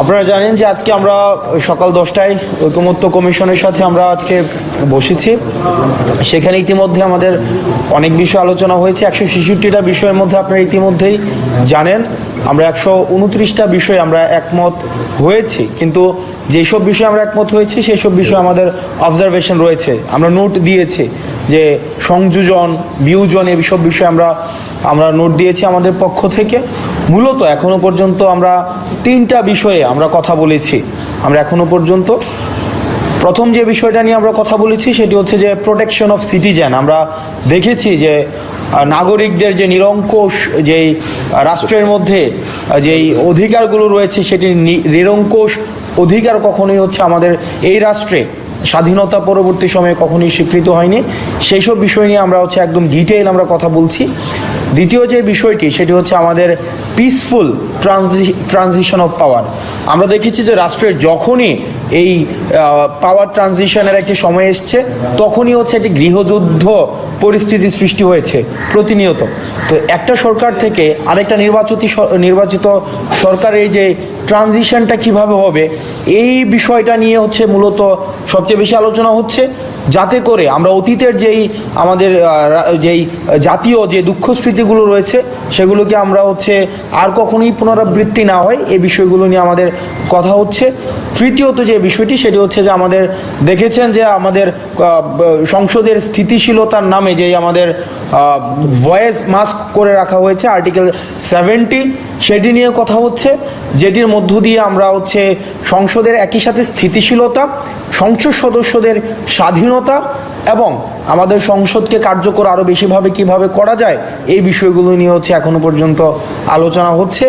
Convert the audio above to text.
আপনারা জানেন যে আজকে আমরা সকাল দশটায় ঐকমত্য কমিশনের সাথে আমরা আজকে বসেছি। সেখানে ইতিমধ্যে আমাদের অনেক বিষয় আলোচনা হয়েছে। একশো ছেষট্টিটা বিষয়ের মধ্যে আপনারা ইতিমধ্যেই জানেন। আমরা একশো উনত্রিশটা বিষয় আমরা একমত হয়েছি। কিন্তু যেসব বিষয়ে আমরা একমত হয়েছি, সেসব বিষয়ে আমাদের অবজারভেশন রয়েছে। আমরা নোট দিয়েছি। যে সংযোজন, বিয়োজন এসব বিষয়ে আমরা আমরা নোট দিয়েছি আমাদের পক্ষ থেকে। মূলত এখনও পর্যন্ত আমরা তিনটা বিষয়ে আমরা কথা বলেছি। আমরা এখনও পর্যন্ত, প্রথম যে বিষয়টা নিয়ে আমরা কথা বলেছি সেটি হচ্ছে যে প্রোটেকশন অফ সিটিজেন আমরা দেখেছি যে নাগরিকদের যে নিরঙ্কুশ যেই রাষ্ট্রের মধ্যে যেই অধিকারগুলো রয়েছে সেটি নিরঙ্কুশ অধিকার কখনোই হচ্ছে আমাদের এই রাষ্ট্রে স্বাধীনতা পরবর্তী সময়ে কখনোই স্বীকৃত হয়নি। সেই সব বিষয় নিয়ে আমরা হচ্ছে একদম ডিটেইল আমরা কথা বলছি। দ্বিতীয় যে বিষয়টি, সেটি হচ্ছে আমাদের পিসফুল ট্রানজিশন অফ পাওয়ার আমরা দেখেছি যে রাষ্ট্রের যখনই এই পাওয়ার ট্রানজিশনের একটি সময় এসছে, তখনই হচ্ছে একটি গৃহযুদ্ধ পরিস্থিতি সৃষ্টি হয়েছে প্রতিনিয়ত। তো একটা সরকার থেকে আরেকটা নির্বাচিত নির্বাচিত সরকারের যে ট্রানজিশনটা কীভাবে হবে, এই বিষয়টা নিয়ে হচ্ছে মূলত সবচেয়ে বেশি আলোচনা হচ্ছে। যাতে করে আমরা অতীতের যেই আমাদের যেই জাতীয় যে দুঃখ স্মৃতিগুলো রয়েছে, সেগুলোকে আমরা হচ্ছে আর কখনোই পুনরাবৃত্তি না হয় এই বিষয়গুলো নিয়ে আমাদের কথা হচ্ছে। তৃতীয়ত যে বিষয়টি, সেটি হচ্ছে যে আমাদের দেখেছেন যে আমাদের সংসদের স্থিতিশীলতার নামে যে আমাদের ভয়েস মাস্ক করে রাখা হয়েছে আর্টিকেল সেভেন্টি সেটি নিয়ে কথা হচ্ছে, যেটির মধ্য দিয়ে আমরা হচ্ছে সংসদের একই সাথে স্থিতিশীলতা, সংসদ সদস্যদের স্বাধীনতা এবং আমাদের সংসদকে কার্যকর আরও বেশিভাবে কীভাবে করা যায়, এই বিষয়গুলো নিয়ে হচ্ছে এখনও পর্যন্ত আলোচনা হচ্ছে।